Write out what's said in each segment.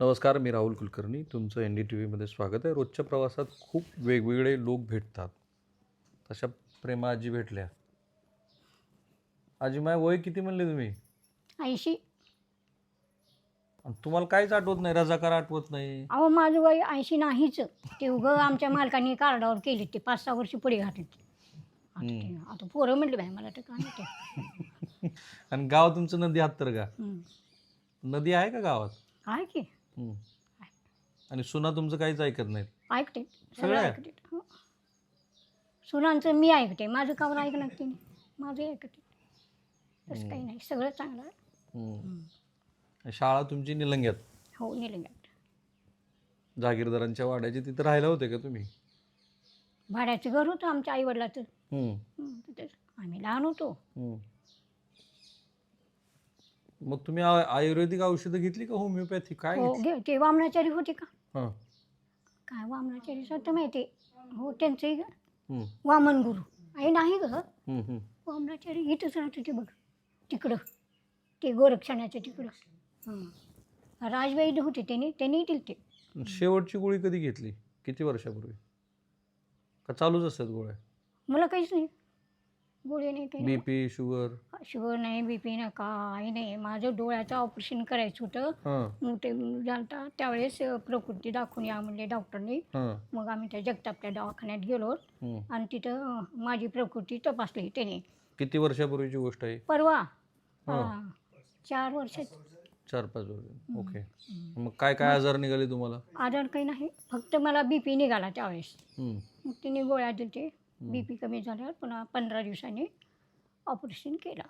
नमस्कार मी राहुल कुलकर्णी. तुमचं N D T व्हीमध्ये स्वागत आहे. रोजच्या प्रवासात खूप वेगवेगळे लोक भेटतात. तशा प्रेमा आजी भेटल्या. आजी माय वय किती म्हणले तुम्ही? ऐंशी. आणि तुम्हाला काहीच आठवत नाही? रजाकार आठवत नाही? अहो माझं वय ऐंशी नाहीच. ते उगं आमच्या मालकाने कार्डावर केली ते पाच सहा वर्ष पुढे घातली आता ते आता पोरं म्हटलं बाय मला तर काय माहिती. आणि गाव तुमचं नदी हत्तर का. नदी आहे का गावात? आहे की. हम्म. आणि सुना तुमचं काहीच ऐकत नाहीत? ऐकते. सगळं? ऐकते. हो. सुनांचं मी ऐकते. माझं कावर ऐकणार तिने माझं ऐकते. तसं काही नाही. सगळं चांगलं आहे. हम्म. शाळा तुमची निलंग्यात? हो निलंग्यात. जागीरदारांच्या वाड्याची तिथं राहिला होते का तुम्ही? भाड्याचं घर होतं आमच्या आईवडिलाचं. हम्म. हं, आम्ही लहान होतो. हम्म. मग तुम्ही आ- आयुर्वेदिक औषधं घेतली का होमिओपॅथी? काय हो घेतली? घे ते वामनाचारी होते का? हां. काय वामनाचारी सत्य माहिती हो त्यांचंही हम्म. वामन गुरु. आहे नाही ग. हम्म, हम्म. वामनाचारी इथंच राहत होते बघ. तिकडं. ते गोरक्षणाच्या तिकडं. हं. राजवैद्य होते त्यांनी. त्यांनी दिले ते शेवटची गोळी कधी घेतली? किती वर्षापूर्वी? का चालूच असतात गोळ्या? मला काहीच नाही. गोळी नाही काही नाही. BP sugar. शुगर नाही बी पी नाही काही नाही. माझं डोळ्याचं ऑपरेशन करायचं होतं. हां. मग ते त्यावेळेस प्रकृती दाखवून या म्हणले डॉक्टरनी हां. मग आम्ही त्या जगतापल्या दवाखान्यात गेलो. हम्म. आणि तिथं माझी प्रकृती तपासली त्याने. किती वर्षापूर्वीची गोष्ट आहे? परवा. हां. हां. चार वर्षात. चार पाच वर्ष. ओके. मग काय काय आजार निघाले तुम्हाला? आजार काही नाही. फक्त मला बी पी निघाला त्यावेळेस. हम्म. मग तिने गोळ्या दिलते बी पी कमी झाल्यावर पुन्हा पंधरा दिवसांनी ऑपरेशन केलं.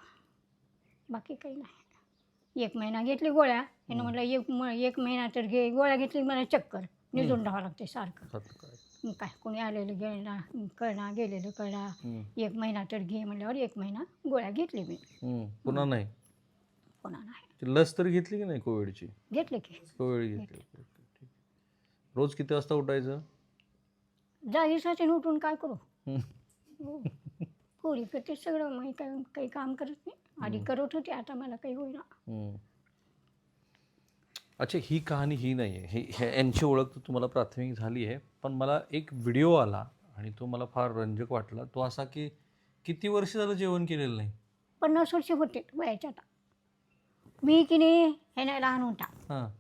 बाकी काही नाही. एक महिना घेतली गोळ्या. त्यानं म्हटलं एक म एक महिना तर घे गोळ्या घेतली मला चक्कर. निजून राहावं लागते सारखं. काय? मग काय कोणी आलेलं गेला कळणार गेलेलं कळणार हम्म. एक महिना तर घे म्हणल्यावर एक महिना गोळ्या घेतली मी. हम्म. पुन्हा नाही? पुन्हा नाही. ती लस तर घेतली की नाही कोविडची? घेतले की. कोविड घेतली. ओके, ओके, ठीक. रोज किती वाजता उठायचं? जागीसाठी उठून काय करू. पोरी करते सगळं मी काही काही काम करत नाही. आधी करत होते. आता मला काही होईना. हम्म. अच्छा ही कहाणी ही नाही आहे ही हे- यांची ओळख तर तुम्हाला प्राथमिक झाली आहे. पण मला एक व्हिडिओ आला आणि तो मला फार रंजक वाटला. तो असा की किती वर्ष झालं जेवण केलेलं नाही? पन्नास वर्ष होते वयाच्या आता. मी की नाही हे नाही लहान होता. हां.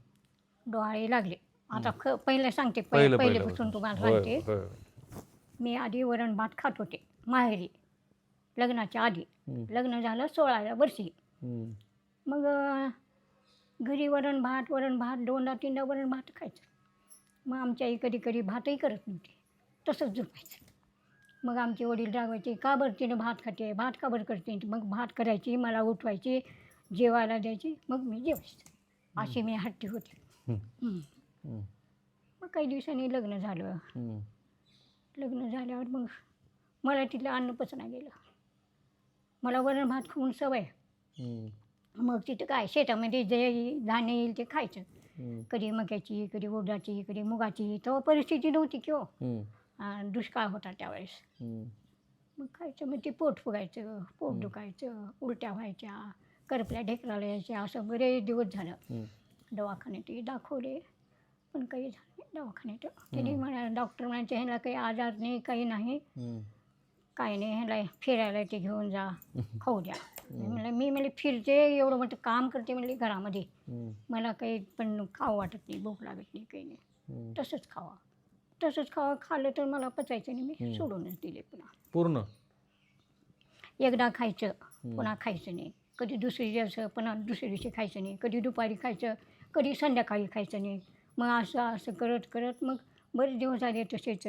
डोहाळे लागले. आता ख पहिलं सांगते. पहिलं पहिले पहिलं पहिलेपासून तुम्हाला सांगते. मी आधी वरण भात खात होते माहेरी. लग्नाच्या आधी. लग्न झालं सोळाव्या वर्षी. मग अं, घरी वरण भात वरण भात दोनदा तीनदा वरण भात खायचं. मग आमच्या आई कधी कधी भातही करत नव्हते. तसंच झोपायचं. मग आमचे वडील रागवायचे का बरं तिनं भात खाते? भात का बरं करते? मग भात करायची मला उठवायची जेवायला द्यायची मग मी जेवायचं. अशी मी हट्टी होते. हम्म, हं. मग काही दिवसांनी लग्न झालं. लग्न झाल्यावर मग मला तिथलं अन्न पचना गेलं. मला वरण भात खाऊन सवय मग तिथं काय शेतामध्ये जे धान्य येईल ते खायचं. कधी मक्याची कधी उडदाची कधी मुगाची तेव्हा परिस्थिती नव्हती की हो. दुष्काळ होता त्यावेळेस. मग खायचं मग ते पोट फुगायचं पोट दुखायचं उलट्या व्हायच्या करपल्या ढेकराला यायच्या असं बरेच दिवस झालं. दवाखान्यात दाखवले. पण काही झालं नाही दवाखान्यात. त्यांनी म्हणा डॉक्टर म्हणायचे ह्याला काही आजार नाही काही नाही. काही नाही ह्याला फिरायला ते घेऊन जा खाऊ द्या. मी म्हणलं मी म्हणले फिरते एवढं मोठं काम करते म्हणले घरामध्ये. मला काही पण खावं वाटत नाही भूक लागत नाही काही नाही. तसंच खावा. तसंच खावा खाल्लं तर मला पचायचं नाही मी सोडूनच दिले पुन्हा. पूर्ण? एकदा खायचं पुन्हा खायचं नाही. कधी दुसरी दिवस पुन्हा दुसऱ्या दिवशी खायचं नाही कधी दुपारी खायचं कधी संध्याकाळी खायचं नाही. मग असं असं करत करत मग बरेच दिवस झाले तसेच.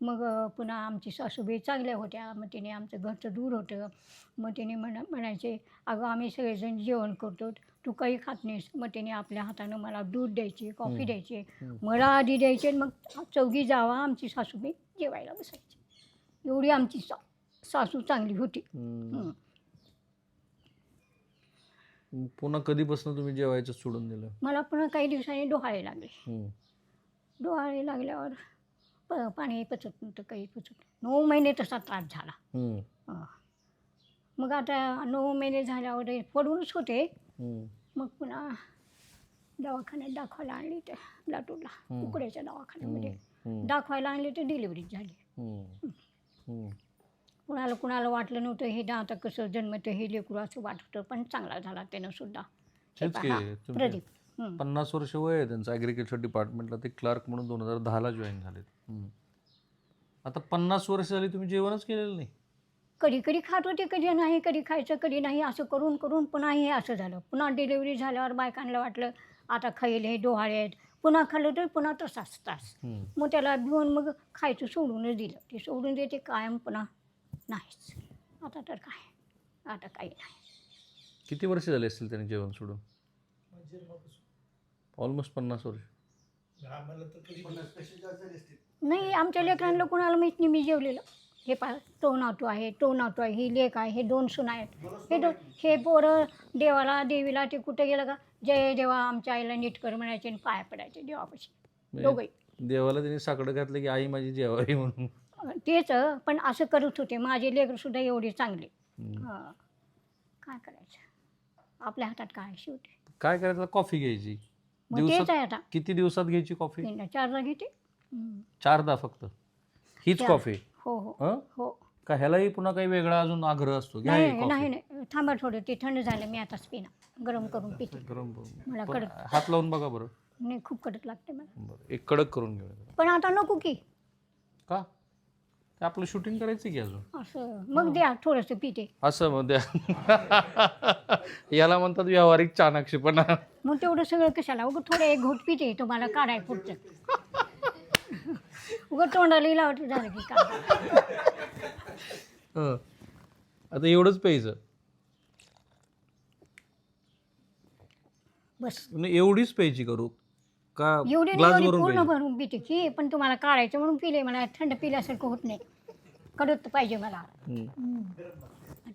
मग पुन्हा आमची सासूबाई चांगल्या होत्या. मग तिने आमचं घरचं दूर होतं. मग तिने म्हणा म्हणायचे अगं आम्ही सगळेजण जेवण करतो. तू काही खात नाहीस. मग तिने आपल्या हातानं मला दूध द्यायची कॉफी द्यायची. मला आधी द्यायचे आणि मग चौघी जावा आमची सासूबाई जेवायला बसायची. एवढी आमची सा सासू चांगली होती. पुन्हा कधीपासून तुम्ही जेवायचं सोडून दिलं? मला पुन्हा काही दिवसांनी डोहाळे लागले. हम्म, डोहाळे लागल्यावर प पाणी पचत नव्हतं काही पचत नव्हतं. नऊ महिने तसा त्रास झाला. हम्म, हं. मग आता नऊ महिने झाल्यावर हे पडूनच होते. हम्म, मग पुन्हा दवाखान्यात दाखवायला आणली ते लातूरला हम्म. उकड्याच्या दवाखान्यामध्ये. हम्म, दाखवायला आणली तर डिलिव्हरी झाली. हम्म, हम्म. कुणाला कुणाला वाटलं नव्हतं हे ना आता कसं जन्मतं हे लेकरू असं वाटतं पण चांगला झाला त्यानं सुद्धा. हे तेच की पहा, तुमचे प्रदीप. पन्नास वर्ष वय आहे त्यांचं ॲग्रिकल्चर डिपार्टमेंटला ते क्लार्क म्हणून दोन हजार दहाला जॉईन झालेत. हम्म. आता पन्नास वर्ष झाली तुम्ही जेवणच केलेलं नाही. कधी कधी खात होते कधी नाही कधी खायचं कधी नाही असं करून करून पुन्हा हे असं झालं. पुन्हा डिलिव्हरी झाल्यावर बायकांना वाटलं आता खाईल हे डोहाळे आहेत. पुन्हा खाल्लं तर पुन्हा तसाच तास हम्म. मग त्याला भिवून मग खायचं सोडूनच दिलं. ते सोडून देते कायम पुन्हा. नाहीच. आता तर काय? आता काही नाही. किती वर्ष झाले असतील त्यांनी जेवण सोडून? ऑलमोस्ट पन्नास वर्ष. नाही आमच्या लेकरांना कुणाला माहीत नाही मी जेवलेलं. हे पा तो नातू आहे तो नातू आहे ही लेक आहे हे दोन सुना आहेत. हे दोन हे पोरं देवाला देवीला ते कुठे गेलं का? जय देवा आमच्या आईला नीट कर म्हणायचे आणि पाया पडायचे देवापाशी. म्हणजे दोघंही. देवाला त्यांनी साकडं घातलं की आई माझी जेवावी म्हणून. तेच पण असं करत होते. माझे लेकरसुद्धा एवढे चांगले. हां. काय करायचं? आपल्या हातात काय शेवटी? काय करायचं? कॉफी घ्यायची. मग तेच दिवसात आहे आता. किती दिवसात घ्यायची कॉफी? तीनदा चारदा घेते. हम्म. चारदा फक्त. हीच चार. कॉफी? हो हो. हं? हो. का ह्यालाही पुन्हा काही वेगळा अजून आग्रह असतो? घ्या नाही ही नाही कॉफी. नाही थांबा थोडं. ते थंड झालं. मी आताच पिना गरम करून पिते. गरम करून. मला कडक. हात लावून बघा बरं. नाही खूप कडक लागते मला. बरं. एक कडक करून घेऊया. पण आता नको की. का? ते आपलं शूटिंग करायचं की अजून? असं. मग द्या थोडंसं पिते. असं मग द्या. याला म्हणतात व्यावहारिक चाणाक्षपणा मग तेवढं सगळं कशाला? उगं थोडं एक घोट पिते तुम्हाला काढाय पुढचं. उगं तोंडाला लावत झालं की काय हं. आता एवढंच प्यायचं. बस. म्हणजे एवढीच प्यायची करू. का एवढी नाही ग्लास एवढी भरून पूर्ण भरून पिते की पण तुम्हाला काढायचं म्हणून पिले मला थंड पिल्यासारखं होत नाही. कडत पाहिजे मला. हम्म.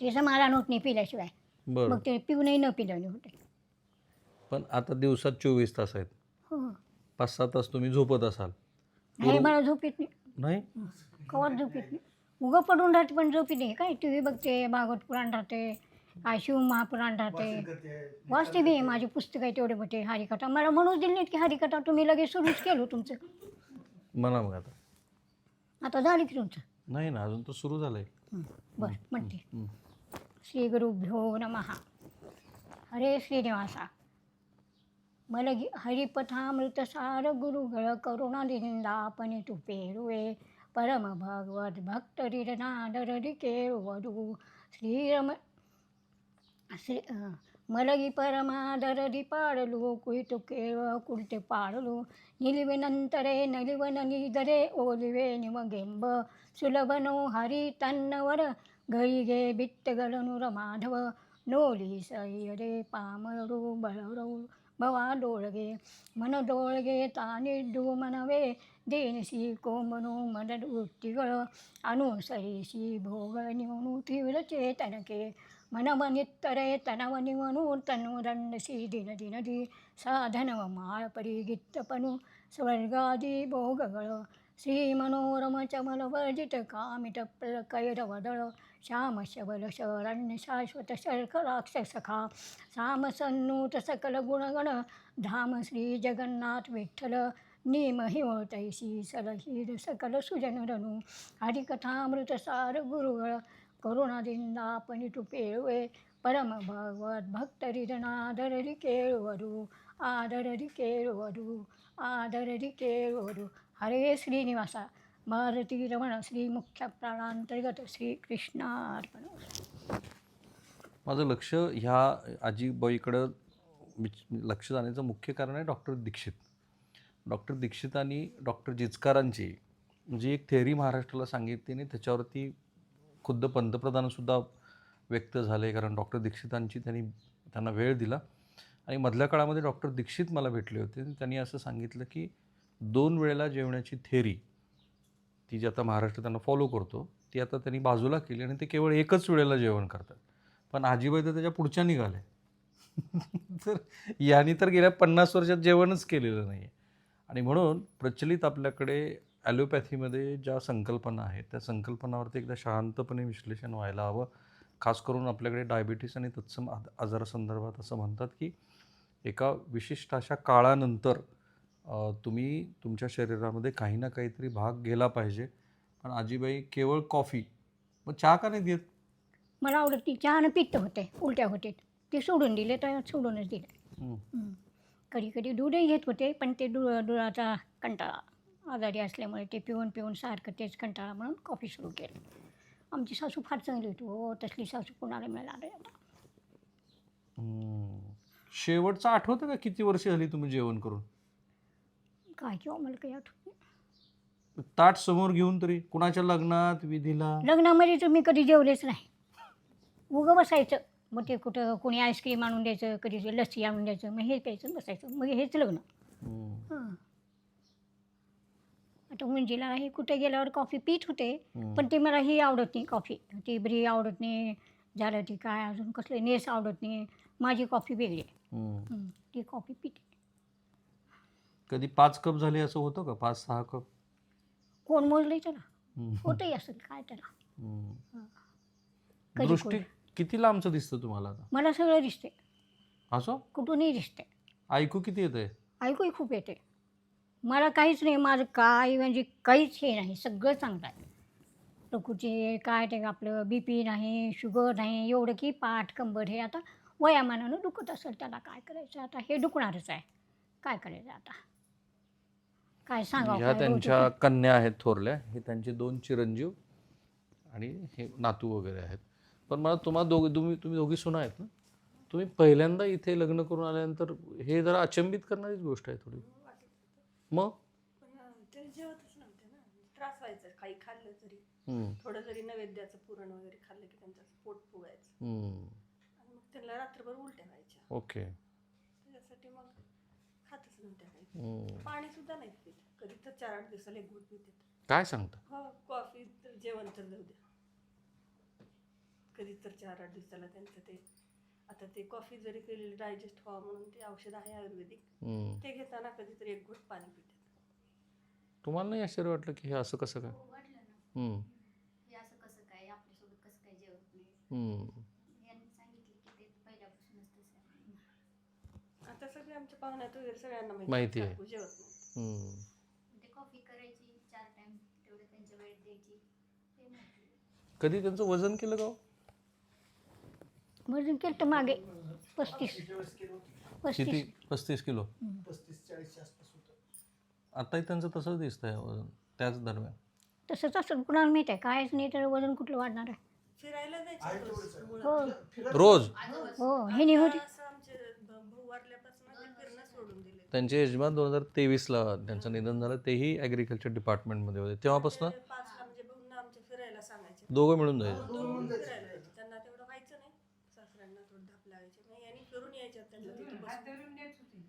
ते समाधान होत नाही पिल्याशिवाय. बरं. मग ते पिऊनही न पिल्याने होते. पण आता दिवसात चोवीस तास आहेत. हो. पाच सहा तास तुम्ही झोपत असाल. नाही मला झोप येत नाही. नाही? कवात झोप येत नाही. उगं पडून राहते पण झोप येत नाही. काय टी व्ही बघते भागवत पुराण राहते. काय शिव महापुराण राहते वाचते मी माझी पुस्तक आहे तेवढे मोठे हरिकथा. मला म्हणूच दिली नाहीत की हरिकथा तुम्ही लगेच सुरूच केलं तुमचं. म्हणा मग आता. आता झाली की तुमचं? नाही ना अजून तर सुरू झालंय. बरं म्हणते. श्री गुरुभ्यो नमः. हरे श्रीनिवासा. मलगी हरिपथामृतसार गुरुगळ करुणादिंदापणे तू पेरुवे. परम भगवत भक्त रिरनादर केळवडू श्रीरम ಅಸೆ ಮಲಗಿ ಪರಮಾದರದಿ ಪಾಡಲು, ಕುಳಿತು ಕೇಳುವ, ಕುಳಿತು ಪಾಡಲು ನಿಲಿವೆನಂತರೆ ನಲಿವನನಿದರೆ ಓಲಿವೆ ನಿಮಗೆಂಬ ಸುಲಭನೋ ಹರಿ ತನ್ನವರ ಗಳಿಗೆ ಬಿಟ್ಟಗಳನುರ ಮಾಧವ, ನೋಲಿ ಸಹಿಯರೆ ಪಾಮರು ಬಳರು ಭವಾದೊಳಗೆ, ಮನದೊಳಗೆ ತಾನಿದ್ದು ಮನವೇ ದೇನಿಸಿ ಕೋಮನು ಮನದ ವೃತ್ತಿಗಳ ಅನುಸರಿಸಿ ಭೋಗ ನೀವು ತೀವ್ರ ಚೇತನಕ್ಕೆ ಮನವನಿತ್ತರೆ ತನವ ನಿವನು ತನ್ನು ದಂಡಸಿ ದಿನ ದಿನದಿ ಸಾಧನವ ಮಾಳಪರಿಗಿತ್ತಪನು ಸ್ವರ್ಗಾದಿ ಭೋಗಗಳು, ಶ್ರೀ ಮನೋರಮ ಚಮಲ ವರ್ಜಿತ ಕಾಮಿತ ಕೈರವದಳ ಶ್ಯಾಮ ಶಬಲ ಶರಣ್ಯ ಶಾಶ್ವತ ಶರ್ಕ ರಾಕ್ಷಸಖಾ ಸಾಮ ಸನ್ನೂತ ಸಕಲ ಗುಣಗಣ ಧಾಮ ಶ್ರೀ ಜಗನ್ನಾಥ ವಿಠಲ ನೇಮ ಹಿಮತೈಸಿ ಸಲಹಿದ ಸಕಲ ಸುಜನರನು. ಹರಿಕಥಾಮೃತ ಸಾರ ಗುರುಗಳ करुणादिंदा पणिटू पेळवे परम भगवत भक्तरिदनादररी केळवरू आदररी केळवरू आदररी केळवरू हरे श्रीनिवासा भारती रमण श्री मुख्य प्राणांतर्गत श्री कृष्णार्पण माझं लक्ष ह्या आजीबाईकडं लक्ष जाण्याचं मुख्य कारण आहे डॉक्टर दीक्षित. डॉक्टर दीक्षित आणि डॉक्टर जिचकारांची जी एक थेअरी महाराष्ट्राला सांगितली आणि त्याच्यावरती खुद्द पंतप्रधानसुद्धा व्यक्त झाले कारण डॉक्टर दीक्षितांची त्यांनी त्यांना वेळ दिला. आणि मधल्या काळामध्ये डॉक्टर दीक्षित मला भेटले होते. आणि त्यांनी असं सांगितलं की दोन वेळेला जेवण्याची थेरी ती जी आता महाराष्ट्र त्यांना फॉलो करतो ती आता त्यांनी बाजूला केली आणि ते केवळ एकच वेळेला जेवण करतात. पण आजीबाई तर त्याच्या पुढच्या निघाले तर यांनी तर गेल्या पन्नास वर्षात जेवणच केलेलं नाही आहे आणि म्हणून प्रचलित आपल्याकडे ॲलोपॅथीमध्ये ज्या संकल्पना आहेत त्या संकल्पनावरती एकदा शांतपणे विश्लेषण व्हायला हवं. खास करून आपल्याकडे डायबिटीस आणि तत्सम आजारासंदर्भात असं म्हणतात की एका विशिष्ट अशा काळानंतर तुम्ही तुमच्या शरीरामध्ये काही ना काहीतरी भाग गेला पाहिजे. पण आजीबाई केवळ कॉफी मग चहा का नाही देत? मला आवडत ती चहानं पित्त होते उलट्या होते ते सोडून दिले तर सोडूनच दिले. कधी कधी दूधही घेत होते पण ते दु दुधाचा कंटाळा. आजारी असल्यामुळे ते पिऊन पिऊन सारखं तेच कंटाळा म्हणून कॉफी सुरू केलं. आमची सासू फार चांगली होती हो तसली सासू कोणाला मिळाली आता. हं. शेवटचं आठवतं का किती वर्ष झाली तुम्ही जेवण करून? काय किंवा मला काही आठवत नाही. ताट समोर घेऊन तरी कुणाच्या लग्नात विधीला? लग्नामध्ये तर मी कधी जेवलेच नाही. उगं बसायचं. मग ते कुठं कोणी आईस्क्रीम आणून द्यायचं कधी ते लस्सी आणून द्यायचं मग हे प्यायचं बसायचं. मग हेच लग्न. हां. आता मुंजीला हे कुठे गेल्यावर कॉफी पित होते. पण ते मला ही आवडत नाही कॉफी ती ब्री आवडत नाही झालं ती काय अजून कसले नेस आवडत नाही माझी कॉफी वेगळी आहे. ती कॉफी पिते कधी पाच कप झाले असं होतं का? पाच सहा कप? कोण मोजलंय त्याला? हं. होतही असेल काय त्याला. कधी दृष्टी कोण? किती लांबचं दिसतं तुम्हाला आता? मला सगळं दिसते असं? कुठूनही दिसते ऐकू किती येतंय? ऐकूही खूप येते मला काहीच नाही माझं काय म्हणजे काहीच हे नाही सगळं चांगलं आहे. डोकूचे काय ते आपलं बी पी नाही शुगर नाही एवढं की पाठ कंबर हे आता वयामानानं दुखत असेल त्याला काय करायचं आता? हे दुखणारच आहे. काय करायचं आता? काय ह्या रोज त्यांच्या कन्या आहेत थोरल्या हे त्यांचे दोन चिरंजीव आणि हे नातू वगैरे आहेत. पण मला तुम्हाला दोघे तुम्ही तुम्ही दोघी सुना आहेत ना? तुम्ही पहिल्यांदा इथे लग्न करून आल्यानंतर हे जरा अचंबित करणारीच गोष्ट आहे थोडी. मग? पण ते जेवतच नव्हते ना. त्रास व्हायचा. काही खाल्लं तरी. हम्म, थोडं जरी नैवेद्याचं पुरण वगैरे खाल्लं की त्यांचं असं पोट फुगायचं हम्म, आणि मग त्यांना रात्रभर उलट्या व्हायच्या. ओके. त्याच्यासाठी मग खातच नव्हत्या काही. हम्म. पाणी सुद्धा नाही पित. कधी तर चार आठ दिवसाला एक घोट पितात. काय सांगता? हो कॉफी तर जेवण तर जाऊ द्या. कधी तर चार आठ दिवसाला त्यांचं ते आता ते कॉफी जरी केलेली डायजेस्ट व्हावं म्हणून ते औषध आहे आयुर्वेदिक हम्म. ते घेताना कधीतरी एक घोट पाणी पितात तुम्हाला नाही आश्चर्य वाटलं की हे असं कसं काय वाटलं ना हम्म, हे असं कसं काय आपल्यासोबत कसं काय जेवत नाही हम्म. यांनी सांगितलं की ते पहिल्यापासूनच तसं आहे आता सगळे आमच्या पाहुण्यात वगैरे सगळ्यांना माहिती आहे. काकू जेवत नाही हम्म. ते कॉफी करायची चार टाइम तेवढं त्यांच्या वेळेत द्यायची ते कधी त्यांचं वजन केलं का हो? वजन केलं तर मागे पस्तीस. किती पस्तीस. पस्तीस किलो. आताही त्यांचं तसंच दिसतंय वजन त्याच दरम्यान. तसंच असेल कुणाला माहीत आहे? कायच नाही तर वजन कुठलं वाढणार आहे? फिरायला जायचं. हो. रोज. हो हे नाही होती. असं आमचे भ- भाऊ वारल्यापासून ते फिरणं सोडून दिले त्यांचे यजमान दोन हजार तेवीसला त्यांचं निधन झालं. तेही ॲग्रिकल्चर डिपार्टमेंटमध्ये होते. तेव्हापासून म्हणजे भाऊंना आमच्या फिरायला सांगायचे. दोघं मिळून जायचे. फिरायला जायचे त्यांना तेवढं व्हायचं नाही सासऱ्यांना थोडं धाप लागायचे मग यांनी फिरून यायच्यात त्यांना तिथे बसून.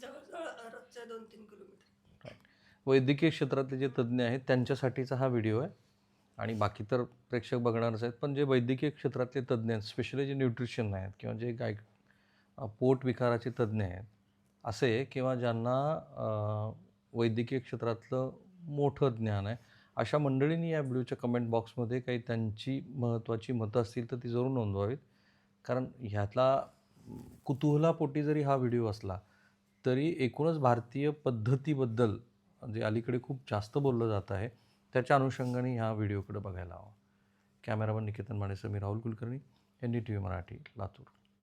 जवळजवळ रोजच्या दोन तीन किलोमीटर. वैद्यकीय क्षेत्रातले जे तज्ज्ञ आहेत त्यांच्यासाठीचा हा व्हिडिओ आहे. आणि बाकी तर प्रेक्षक बघणारच आहेत. पण जे वैद्यकीय क्षेत्रातले तज्ज्ञ आहेत स्पेशली जे न्यूट्रिशन आहेत किंवा जे गाय पोट विकाराचे तज्ज्ञ आहेत असे किंवा ज्यांना अ, वैद्यकीय क्षेत्रातलं मोठं ज्ञान आहे अशा मंडळींनी या व्हिडिओच्या कमेंट बॉक्समध्ये काही त्यांची महत्त्वाची मतं असतील तर ती जरूर नोंदवावीत. कारण ह्यातला कुतूहलापोटी जरी हा व्हिडिओ असला तरी एकूणच भारतीय पद्धतीबद्दल जे अलीकडे खूप जास्त बोललं जात आहे त्याच्या अनुषंगाने ह्या व्हिडिओकडे बघायला हवा. कॅमेरामन निकेतन मानेसह मी Rahul Kulkarni N D T V Marathi Latur.